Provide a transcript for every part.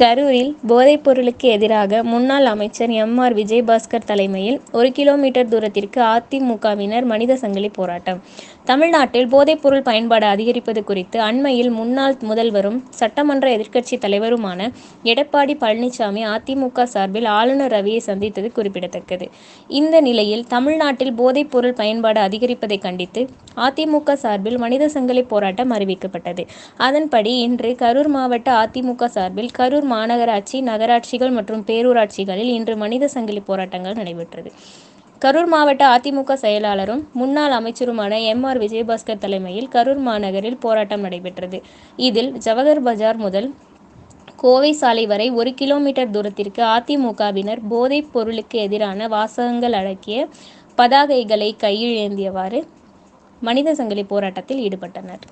கரூரில் போதைப் பொருளுக்கு எதிராக முன்னாள் அமைச்சர் எம். ஆர். விஜயபாஸ்கர் தலைமையில் ஒரு கிலோமீட்டர் தூரத்திற்கு அதிமுகவினர் மனித சங்கிலி போராட்டம். தமிழ்நாட்டில் போதைப்பொருள் பயன்பாடு அதிகரிப்பது குறித்து அண்மையில் முன்னாள் முதல்வரும் சட்டமன்ற எதிர்க்கட்சித் தலைவருமான எடப்பாடி பழனிசாமி அதிமுக சார்பில் ஆளுநர் ரவியை சந்தித்தது குறிப்பிடத்தக்கது. இந்த நிலையில் தமிழ்நாட்டில் போதைப்பொருள் பயன்பாடு அதிகரிப்பதை கண்டித்து அதிமுக சார்பில் மனித சங்கிலி போராட்டம் அறிவிக்கப்பட்டது. அதன்படி இன்று கரூர் மாவட்ட அதிமுக சார்பில் கரூர் மாநகராட்சி நகராட்சிகள் மற்றும் பேரூராட்சிகளில் இன்று மனித சங்கிலி போராட்டங்கள் நடைபெற்றது. கரூர் மாவட்ட அதிமுக செயலாளரும் முன்னாள் அமைச்சருமான எம். ஆர். விஜயபாஸ்கர் தலைமையில் கரூர் மாநகரில் போராட்டம் நடைபெற்றது. இதில் ஜவகர் பஜார் முதல் கோவை சாலை வரை ஒரு கிலோமீட்டர் தூரத்திற்கு அதிமுகவினர் போதைப் பொருளுக்கு எதிரான வாசகங்கள் அடக்கிய பதாகைகளை கையில் ஏந்தியவாறு மனித சங்கிலி போராட்டத்தில் ஈடுபட்டனர்.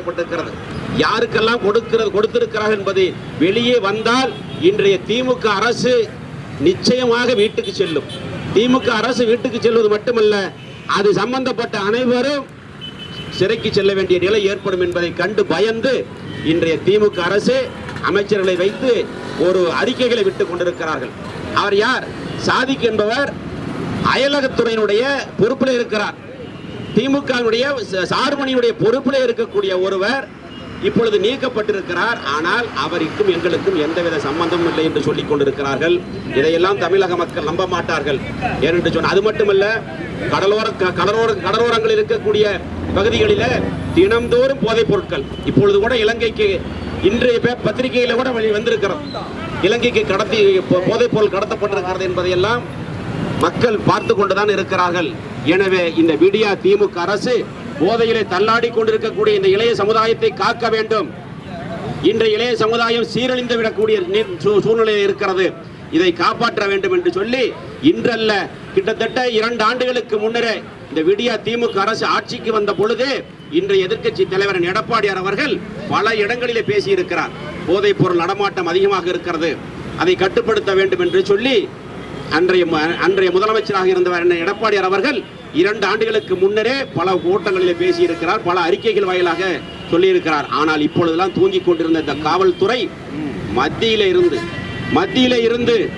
செய்யப்பட்டிருக்கிறது. யாருக்கெல்லாம் கொடுக்கிறது கொடுத்திருக்கிறார்கள் என்பது வெளியே வந்தால் இன்றைய திமுக அரசு நிச்சயமாக வீட்டுக்கு செல்லும். திமுக அரசு வீட்டுக்கு செல்வது மட்டுமல்ல அது சம்பந்தப்பட்ட அனைவரும் சிறைக்கு செல்ல வேண்டிய நிலை ஏற்படும் என்பதை கண்டு பயந்து இன்றைய திமுக அரசு அமைச்சர்களை வைத்து ஒரு அறிக்கைகளை விட்டுக் கொண்டிருக்கிறார்கள். அவர் யார்? சாதிக் என்பவர் அயலகத்துறையினுடைய பொறுப்பில் இருக்கிறார். திமுகவினுடைய சார்பணியுடைய பொறுப்பில் இருக்கக்கூடிய ஒருவர் இப்பொழுது நீக்கப்பட்டிருக்கிறார். ஆனால் அவருக்கும் எங்களுக்கும் எந்தவித சம்பந்தமும் இல்லை என்று சொல்லிக் கொண்டிருக்கிறார்கள். இதையெல்லாம் தமிழக மக்கள் நம்ப மாட்டார்கள். ஏனென்று சொன்ன அது மட்டுமல்ல கடலோர க- கடலோர கடலோரங்களில் இருக்கக்கூடிய பகுதிகளில் தினம்தோறும் போதைப் பொருட்கள். இப்பொழுது கூட இலங்கைக்கு இன்றைய பே- பத்திரிகையில கூட வழி வந்திருக்கிறோம். இலங்கைக்கு கடத்தி போதைப் பொருள் கடத்தப்பட்டிருக்கிறது என்பதையெல்லாம் மக்கள் பார்த்து கொண்டுதான் இருக்கிறார்கள். எனவே இந்த விடியா திமுக அரசு போதையிலே தள்ளாடி கொண்டிருக்கக்கூடிய இந்த இளைய சமுதாயத்தை காக்க வேண்டும். இன்றைய இளைய சமுதாயம் சீரழிந்து விடக்கூடிய நி- சூழ்நிலை இருக்கிறது. இதை காப்பாற்ற வேண்டும் என்று சொல்லி இன்றல்ல கிட்டத்தட்ட இரண்டு ஆண்டுகளுக்கு முன்னரே இந்த விடியா திமுக அரசு ஆட்சிக்கு வந்த பொழுது இன்றைய எதிர்க்கட்சி தலைவர் எடப்பாடியார் அவர்கள் பல இடங்களிலே பேசியிருக்கிறார். போதைப் பொருள் நடமாட்டம் அதிகமாக இருக்கிறது. அதை கட்டுப்படுத்த வேண்டும் என்று சொல்லி அன்றைய ம- அன்றைய முதலமைச்சராக இருந்தவர் எடப்பாடியார் அவர்கள் இரண்டு ஆண்டுகளுக்கு முன்னரே பல கூட்டங்களில் பேசியிருக்கிறார் பல அறிக்கைகள் வாயிலாக சொல்லியிருக்கிறார். ஆனால் இப்பொழுதெல்லாம் தூங்கிக் கொண்டிருந்த இந்த காவல்துறை மத்தியில இருந்து மத்தியில இருந்து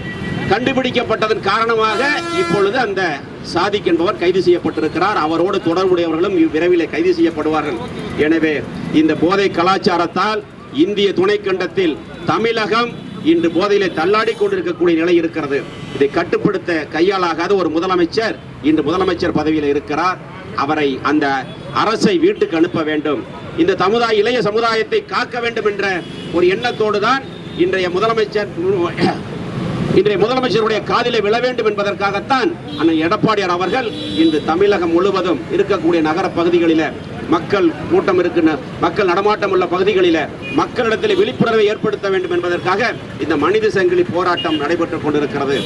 கண்டுபிடிக்கப்பட்டதன் காரணமாக இப்பொழுது அந்த சாதிக் என்பவர் கைது செய்யப்பட்டிருக்கிறார். அவரோடு தொடர்புடையவர்களும் விரைவில் கைது செய்யப்படுவார்கள். எனவே இந்த போதை கலாச்சாரத்தால் இந்திய துணைக்கண்டத்தில் தமிழகம் இன்று போதையிலே தள்ளாடி கொண்டிருக்கக்கூடிய நிலை இருக்கிறது. இதை கட்டுப்படுத்த கையாளாகாத ஒரு முதலமைச்சர் இன்று முதலமைச்சர் பதவியில் இருக்கிறார். அவரை அந்த அரசை வீட்டுக்கு அனுப்ப வேண்டும். இந்த சமுதாய இளைய சமுதாயத்தை காக்க வேண்டும் என்ற ஒரு எண்ணத்தோடு தான் இன்றைய முதலமைச்சர் இன்றைய முதலமைச்சருடைய காதிலே விழ வேண்டும் என்பதற்காகத்தான் அண்ணன் எடப்பாடியார் அவர்கள் இன்று தமிழகம் முழுவதும் இருக்கக்கூடிய நகர பகுதிகளில மக்கள் கூட்டம் இருக்கின்ற மக்கள் நடமாட்டம் உள்ள பகுதிகளில மக்களிடத்தில் விழிப்புணர்வை ஏற்படுத்த வேண்டும் என்பதற்காக இந்த மனித சங்கிலி போராட்டம் நடைபெற்றுக் கொண்டிருக்கிறது.